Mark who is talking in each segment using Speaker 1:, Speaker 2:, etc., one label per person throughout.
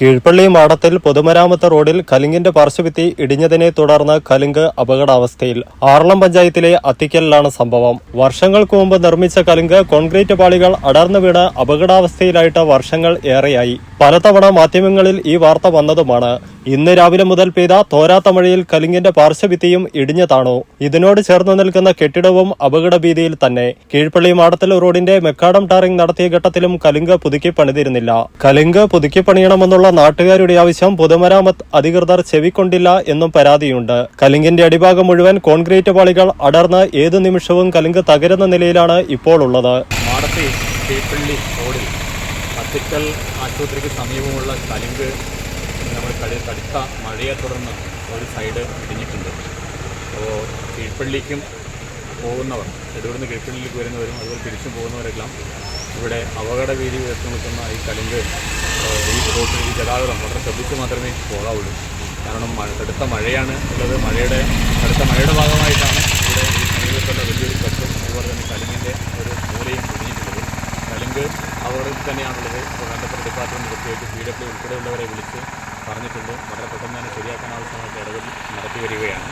Speaker 1: കീഴ്പള്ളി മാടത്തിൽ പൊതുമരാമത്ത് റോഡിൽ കലിങ്കിന്റെ പാർശ്വഭിത്തി ഇടിഞ്ഞതിനെ തുടർന്ന് കലിങ്ക് അപകടാവസ്ഥയിൽ. ആറളം പഞ്ചായത്തിലെ അത്തിക്കലിലാണ് സംഭവം. വർഷങ്ങൾക്ക് മുമ്പ് നിർമ്മിച്ച കലിങ്ക് കോൺക്രീറ്റ് പാളികൾ അടർന്നു വീണ് അപകടാവസ്ഥയിലായിട്ട് വർഷങ്ങൾ ഏറെയായി. പലതവണ മാധ്യമങ്ങളിൽ ഈ വാർത്ത വന്നതുമാണ്. ഇന്ന് രാവിലെ മുതൽ പെയ്ത തോരാത്ത മഴയിൽ കലിങ്ങിന്റെ പാർശ്വഭിത്തിയും ഇടിഞ്ഞതാണോ? ഇതിനോട് ചേർന്ന് നിൽക്കുന്ന കെട്ടിടവും അപകടഭീതിയിൽ തന്നെ. കീഴ്പള്ളി മാടത്തൽ റോഡിന്റെ മെക്കാടം ടാറിംഗ് നടത്തിയ ഘട്ടത്തിലും കലിങ്ക് പുതുക്കി പണിതിരുന്നില്ല. കലിങ്ക് പുതുക്കി പണിയണമെന്നുള്ള നാട്ടുകാരുടെ ആവശ്യം പൊതുമരാമത്ത് അധികൃതർ ചെവിക്കൊണ്ടില്ല എന്നും പരാതിയുണ്ട്. കലിങ്കിന്റെ അടിഭാഗം മുഴുവൻ കോൺക്രീറ്റ് പാളികൾ അടർന്ന് ഏതു നിമിഷവും കലിങ്ക് തകരുന്ന നിലയിലാണ് ഇപ്പോൾ ഉള്ളത്.
Speaker 2: മാടത്തി റോഡിൽ അത്തിക്കൽ ആശുപത്രിക്ക് സമീപമുള്ള കലിങ്ക് നമ്മൾ കടി കടുത്ത മഴയെ തുടർന്ന് ഒരു സൈഡ് ഇടിഞ്ഞിട്ടുണ്ട്. അപ്പോൾ കീഴ്പ്പള്ളിക്കും പോകുന്നവർ നെടുവിടുന്ന് കീഴ്പ്പള്ളിയിലേക്ക് വരുന്നവരും അതുപോലെ തിരിച്ചും പോകുന്നവരെല്ലാം ഇവിടെ അപകട ഭീതി ഉയർത്തി നിൽക്കുന്ന ഈ കലിങ്ക് ഈ റോഡിൽ ഈ ഗതാഗതം വളരെ ശ്രദ്ധിച്ച് മാത്രമേ പോകാവുള്ളൂ. കാരണം കടുത്ത മഴയാണ് ഉള്ളത്. മഴയുടെ കടുത്ത മഴയുടെ ഭാഗമായിട്ടാണ് ഇവിടെ ഈ സമീപത്തുള്ള വലിയൊരു കത്തും അതുപോലെ തന്നെ കലിങ്ങിന്റെ ഒരു മൂലയും ഇടിഞ്ഞിട്ടുള്ളത് അപകടത്തിൽ തന്നെയാണുള്ളത്. ഇപ്പോൾ ബന്ധപ്പെട്ട ഡിപ്പാർട്ട്മെന്റ് പ്രത്യേകിച്ച് പി ഡബ്ല്യു ഉൾപ്പെടെയുള്ളവരെ വിളിച്ച് പറഞ്ഞിട്ടുണ്ട്. വളരെ പെട്ടെന്ന് തന്നെ ശരിയാക്കാൻ ആവശ്യമായിട്ട് ഇടപെടൽ നടത്തി വരികയാണ്.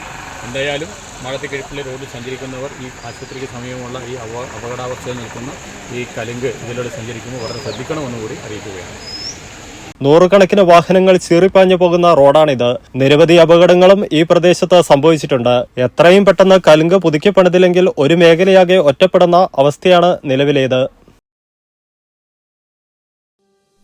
Speaker 2: എന്തായാലും മാളത്തി കിഴപ്പിലെ റോഡിൽ സഞ്ചരിക്കുന്നവർ ഈ ആശുപത്രിക്ക് സമീപമുള്ള ഈ അപ അപകടാവസ്ഥയിൽ നിൽക്കുന്ന ഈ കലുങ്ക് ഇതിലൂടെ സഞ്ചരിക്കുമ്പോൾ വളരെ ശ്രദ്ധിക്കണമെന്ന് കൂടി അറിയിക്കുകയാണ്.
Speaker 1: നൂറുകണക്കിന് വാഹനങ്ങൾ ചീറിപ്പാഞ്ഞു പോകുന്ന റോഡാണിത്. നിരവധി അപകടങ്ങളും ഈ പ്രദേശത്ത് സംഭവിച്ചിട്ടുണ്ട്. എത്രയും പെട്ടെന്ന് കലുങ്ക് പുതുക്കി പണിതില്ലെങ്കിൽ ഒരു മേഖലയാകെ ഒറ്റപ്പെടുന്ന അവസ്ഥയാണ് നിലവിലേത്.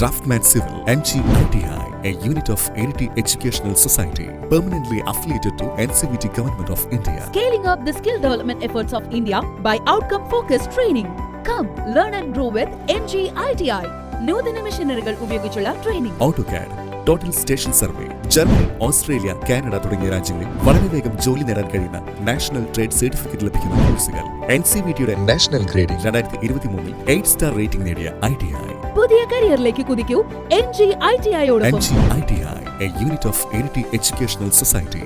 Speaker 3: draftsman civil N G I T I A unit of Iritty educational society permanently affiliated to N C V T government of India
Speaker 4: Scaling up the skill development efforts of India by outcome focused training. Come, learn and grow with MG ITI. നൂതന മെഷീനറികൾ ഉപയോഗിച്ചുള്ള training
Speaker 3: auto CAD total station survey Germany Australia Canada തുടങ്ങിയ രാജ്യങ്ങളിൽ വളരെ വേഗം ജോലി നേടാൻ കഴിയുന്ന നാഷണൽ ട്രേഡ് സർട്ടിഫിക്കറ്റ് ലഭിക്കുന്ന കോഴ്സുകൾ എൻ സി വി ടിയുടെ നാഷണൽ ഗ്രേഡിംഗ് രണ്ടായിരത്തി ഇരുപത്തി മൂന്നിൽ എയ്റ്റ് സ്റ്റാർ റേറ്റിംഗ് നേടിയ ഐ ടി ഐ
Speaker 4: പുതിയ കരിയറിലേക്ക് കുതിക്കൂ.
Speaker 3: N
Speaker 4: ഐയോടൊപ്പം.
Speaker 3: G I T I A unit of educational society.